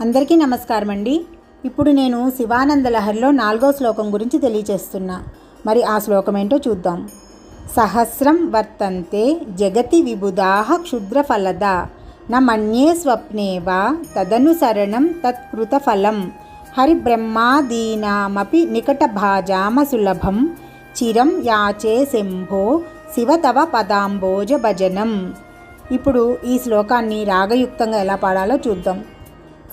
అందరికీ నమస్కారం అండి ఇప్పుడు నేను శివానంద లహరిలో నాలుగో శ్లోకం గురించి తెలియచేస్తున్నా. మరి ఆ శ్లోకం ఏంటో చూద్దాం. సహస్రం వర్తంతే జగతి విబుధాహ క్షుద్రఫలద. న మన్యే తదనుసరణం తత్కృతఫలం. హరిబ్రహ్మాదీనామపి నికటభాజామ సులభం. చిరం యాచే శంభో శివ తవ పదాంబోజ భజనం. ఇప్పుడు ఈ శ్లోకాన్ని రాగయుక్తంగా ఎలా పాడాలో చూద్దాం.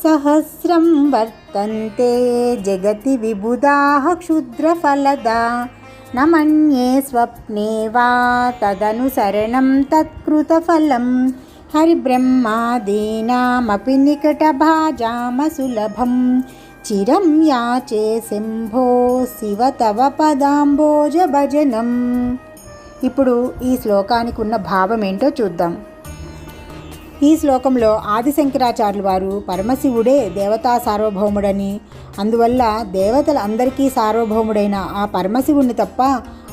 సహస్రం వర్తంతే జగతి विबुधाः క్షుద్రఫలదా. न मन्ये స్వప్నే వా తదనుసరణం తత్కృతఫలం. हरिब्रह्मादीनामपि నికటభాజామ సులభం చిరం యాచే శంభో శివ తవ పదాంబోజ భజనం. ఇప్పుడు ఈ శ్లోకానికి ఉన్న భావం ఏంటో చూద్దాం. ఈ శ్లోకంలో ఆదిశంకరాచార్యులు వారు పరమశివుడే దేవతా సార్వభౌముడని. అందువల్ల దేవతల అందరికీ సార్వభౌముడైన ఆ పరమశివుణ్ణి తప్ప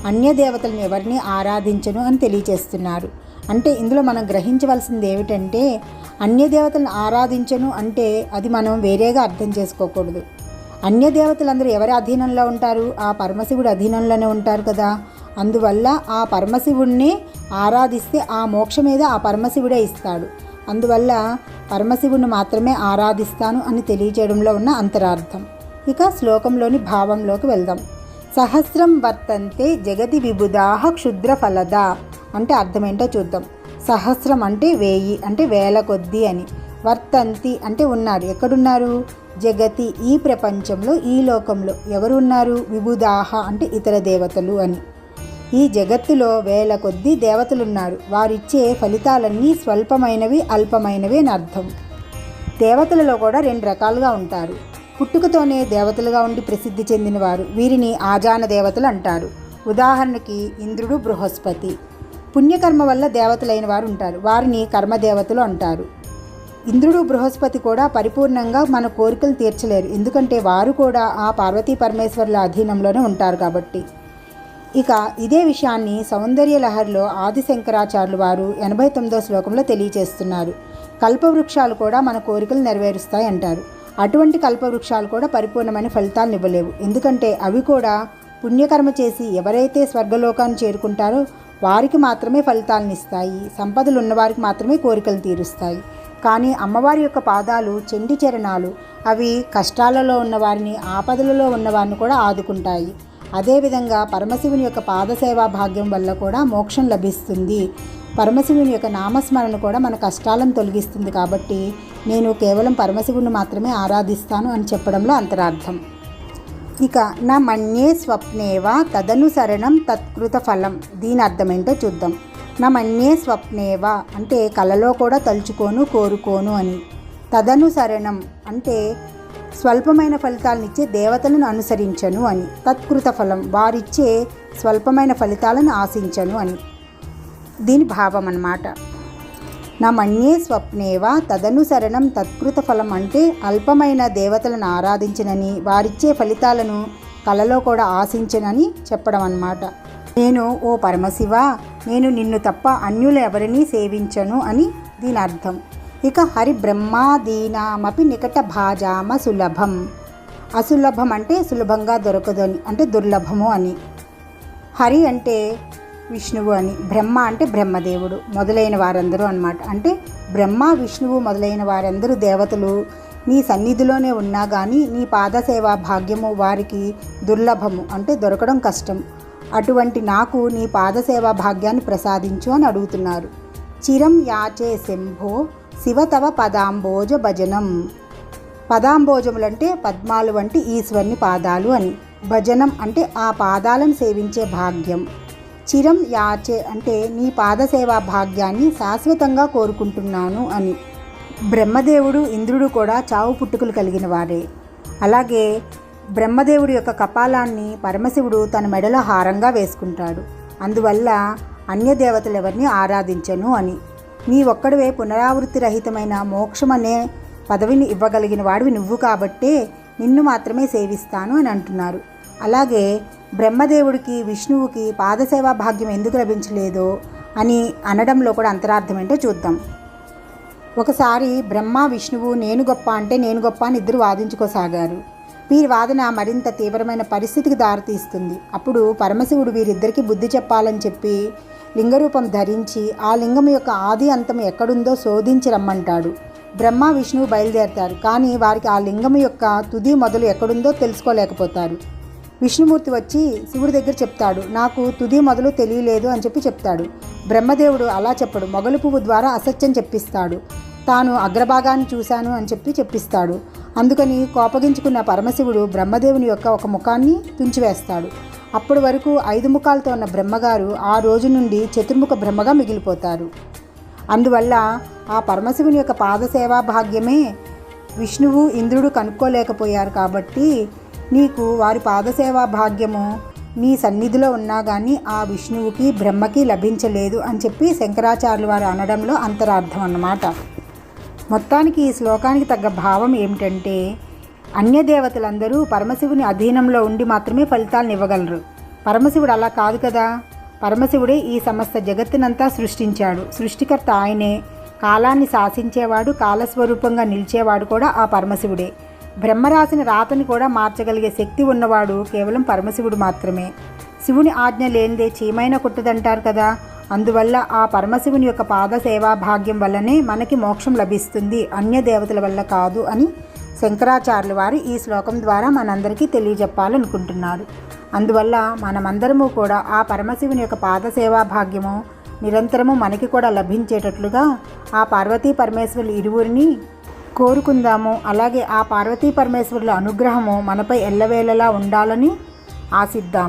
అన్య దేవతలను ఎవరిని ఆరాధించను అని తెలియచేస్తున్నారు. అంటే ఇందులో మనం గ్రహించవలసింది ఏమిటంటే అన్య దేవతలను ఆరాధించను అంటే అది మనం వేరేగా అర్థం చేసుకోకూడదు. అన్య దేవతలందరూ ఎవరి అధీనంలో ఉంటారు? ఆ పరమశివుడి అధీనంలోనే ఉంటారు కదా. అందువల్ల ఆ పరమశివుణ్ణి ఆరాధిస్తే ఆ మోక్షం మీద ఆ పరమశివుడే ఇస్తాడు. అందువల్ల పరమశివుని మాత్రమే ఆరాధిస్తాను అని తెలియజేయడంలో ఉన్న అంతరార్థం. ఇక శ్లోకంలోని భావంలోకి వెళ్దాం. సహస్రం వర్తంతే జగతి విబుధాహ క్షుద్ర ఫలద అంటే అర్థమేంటో చూద్దాం. సహస్రం అంటే వేయి అంటే వేల కొద్దీ అని. వర్తంతి అంటే ఉన్నారు. ఎక్కడున్నారు? జగతి ఈ ప్రపంచంలో ఈ లోకంలో. ఎవరు ఉన్నారు విబుధాహ అంటే ఇతర దేవతలు అని. ఈ జగత్తులో వేల కొద్దీ దేవతలున్నారు. వారిచ్చే ఫలితాలన్నీ స్వల్పమైనవి అల్పమైనవి అని అర్థం. దేవతలలో కూడా రెండు రకాలుగా ఉంటారు. పుట్టుకతోనే దేవతలుగా ఉండి ప్రసిద్ధి చెందినవారు వీరిని ఆజాన దేవతలు అంటారు. ఉదాహరణకి ఇంద్రుడు బృహస్పతి. పుణ్యకర్మ వల్ల దేవతలైన వారు ఉంటారు. వారిని కర్మదేవతలు అంటారు. ఇంద్రుడు బృహస్పతి కూడా పరిపూర్ణంగా మన కోరికలు తీర్చలేరు. ఎందుకంటే వారు కూడా ఆ పార్వతీ పరమేశ్వరుల అధీనంలోనే ఉంటారు కాబట్టి. ఇక ఇదే విషయాన్ని సౌందర్య లహరిలో ఆదిశంకరాచార్యులు వారు ఎనభై తొమ్మిదో శ్లోకంలో తెలియచేస్తున్నారు. కల్పవృక్షాలు కూడా మన కోరికలు నెరవేరుస్తాయి అంటారు. అటువంటి కల్పవృక్షాలు కూడా పరిపూర్ణమైన ఫలితాలను ఇవ్వలేవు. ఎందుకంటే అవి కూడా పుణ్యకర్మ చేసి ఎవరైతే స్వర్గలోకాన్ని చేరుకుంటారో వారికి మాత్రమే ఫలితాలను ఇస్తాయి. సంపదలు ఉన్నవారికి మాత్రమే కోరికలు తీరుస్తాయి. కానీ అమ్మవారి యొక్క పాదాలు చెండి చరణాలు అవి కష్టాలలో ఉన్నవారిని ఆపదలలో ఉన్నవారిని కూడా ఆదుకుంటాయి. అదేవిధంగా పరమశివుని యొక్క పాదసేవా భాగ్యం వల్ల కూడా మోక్షం లభిస్తుంది. పరమశివుని యొక్క నామస్మరణ కూడా మన కష్టాలను తొలగిస్తుంది కాబట్టి నేను కేవలం పరమశివుని మాత్రమే ఆరాధిస్తాను అని చెప్పడంలో అంతరార్థం. ఇక నా మన్యే స్వప్నేవా తదనుసరణం తత్కృత ఫలం. దీని అర్థం ఏంటో చూద్దాం. నా మన్యే స్వప్నేవా అంటే కలలో కూడా తలుచుకోను కోరుకోను అని. తదనుసరణం అంటే స్వల్పమైన ఫలితాలను ఇచ్చే దేవతలను అనుసరించను అని. తత్కృత ఫలం వారిచ్చే స్వల్పమైన ఫలితాలను ఆశించను అని. దీని భావం అన్నమాట నా మన్యే స్వప్నేవా తదనుసరణం తత్కృత ఫలం అంటే అల్పమైన దేవతలను ఆరాధించనని వారిచ్చే ఫలితాలను కలలో కూడా ఆశించనని చెప్పడం అన్నమాట నేను ఓ పరమశివ నేను నిన్ను తప్ప అన్యులు ఎవరినీ సేవించను అని దీని అర్థం ఇక హరిబ్రహ్మాదీనామపి నికట భాజామ సులభం. అసులభం అంటే సులభంగా దొరకదు అని అంటే దుర్లభము అని. హరి అంటే విష్ణువు అని బ్రహ్మ అంటే బ్రహ్మదేవుడు మొదలైన వారందరూ అన్నమాట. అంటే బ్రహ్మ విష్ణువు మొదలైన వారందరూ దేవతలు నీ సన్నిధిలోనే ఉన్నా కానీ నీ పాదసేవా భాగ్యము వారికి దుర్లభము అంటే దొరకడం కష్టం. అటువంటి నాకు నీ పాదసేవా భాగ్యాన్ని ప్రసాదించు అని అడుగుతున్నారు. చిరం యాచే శంభో శివతవ పదాంబోజ భజనం. పదాంబోజములంటే పద్మాలు వంటి ఈశ్వరుని పాదాలు అని. భజనం అంటే ఆ పాదాలను సేవించే భాగ్యం. చిరం యాచే అంటే నీ పాదసేవా భాగ్యాన్ని శాశ్వతంగా కోరుకుంటున్నాను అని. బ్రహ్మదేవుడు ఇంద్రుడు కూడా చావు పుట్టుకలు కలిగిన వారే. అలాగే బ్రహ్మదేవుడి యొక్క కపాలాన్ని పరమశివుడు తన మెడలో హారంగా వేసుకుంటాడు. అందువల్ల అన్య దేవతలు ఎవరిని ఆరాధించను అని. నీ ఒక్కడివే పునరావృత్తి రహితమైన మోక్షం అనే పదవిని ఇవ్వగలిగిన వాడివి నువ్వు కాబట్టే నిన్ను మాత్రమే సేవిస్తాను అని అంటున్నారు. అలాగే బ్రహ్మదేవుడికి విష్ణువుకి పాదసేవా భాగ్యం ఎందుకు లభించలేదో అని అనడంలో కూడా అంతరార్థం ఏంటో చూద్దాం. ఒకసారి బ్రహ్మ విష్ణువు నేను గొప్ప అంటే నేను గొప్ప అని ఇద్దరు వాదించుకోసాగారు. వీరి వాదన మరింత తీవ్రమైన పరిస్థితికి దారితీస్తుంది. అప్పుడు పరమశివుడు వీరిద్దరికీ బుద్ధి చెప్పాలని చెప్పి లింగరూపం ధరించి ఆ లింగం యొక్క ఆది అంతం ఎక్కడుందో శోధించి రమ్మంటాడు. బ్రహ్మ విష్ణువు బయలుదేరతారు. కానీ వారికి ఆ లింగం యొక్క తుది మొదలు ఎక్కడుందో తెలుసుకోలేకపోతారు. విష్ణుమూర్తి వచ్చి శివుడి దగ్గర చెప్తాడు నాకు తుది మొదలు తెలియలేదు అని చెప్పి చెప్తాడు. బ్రహ్మదేవుడు అలా చెప్పడు మొగలు పువ్వు ద్వారా అసత్యం చెప్పిస్తాడు. తాను అగ్రభాగాన్ని చూశాను అని చెప్పి చెప్పిస్తాడు. అందుకని కోపగించుకున్న పరమశివుడు బ్రహ్మదేవుని యొక్క ఒక ముఖాన్ని తుంచివేస్తాడు. అప్పటి వరకు ఐదు ముఖాలతో ఉన్న బ్రహ్మగారు ఆ రోజు నుండి చతుర్ముఖ బ్రహ్మగా మిగిలిపోతారు. అందువల్ల ఆ పరమశివుని యొక్క పాదసేవా భాగ్యమే విష్ణువు ఇంద్రుడు కనుక్కోలేకపోయారు కాబట్టి నీకు వారి పాదసేవా భాగ్యము నీ సన్నిధిలో ఉన్నా కానీ ఆ విష్ణువుకి బ్రహ్మకి లభించలేదు అని చెప్పి శంకరాచార్యులు వారు అనడంలో అంతరార్థం అన్నమాట. మొత్తానికి ఈ శ్లోకానికి తగ్గ భావం ఏమిటంటే అన్య దేవతలందరూ పరమశివుని అధీనంలో ఉండి మాత్రమే ఫలితాలను ఇవ్వగలరు పరమశివుడు అలా కాదు కదా? పరమశివుడే ఈ సమస్త జగత్తునంతా సృష్టించాడు. సృష్టికర్త ఆయనే. కాలాన్ని శాసించేవాడు కాలస్వరూపంగా నిలిచేవాడు కూడా ఆ పరమశివుడే. బ్రహ్మ రాసిన రాతని కూడా మార్చగలిగే శక్తి ఉన్నవాడు కేవలం పరమశివుడు మాత్రమే. శివుని ఆజ్ఞ లేనిదే చీమైన కుట్టదంటారు కదా? అందువల్ల ఆ పరమశివుని యొక్క పాద సేవా భాగ్యం వల్లనే మనకి మోక్షం లభిస్తుంది. అన్య దేవతల వల్ల కాదు అని శంకరాచార్యుల వారు ఈ శ్లోకం ద్వారా మనందరికీ తెలియజెప్పాలనుకుంటున్నారు. అందువల్ల మనమందరము కూడా ఆ పరమశివుని యొక్క పాద సేవా భాగ్యము నిరంతరము మనకి కూడా లభించేటట్లుగా ఆ పార్వతీ పరమేశ్వరులు ఇరువురిని కోరుకుందాము. అలాగే ఆ పార్వతీ పరమేశ్వరుల అనుగ్రహము మనపై ఎల్లవేళలా ఉండాలని ఆశిద్దాం.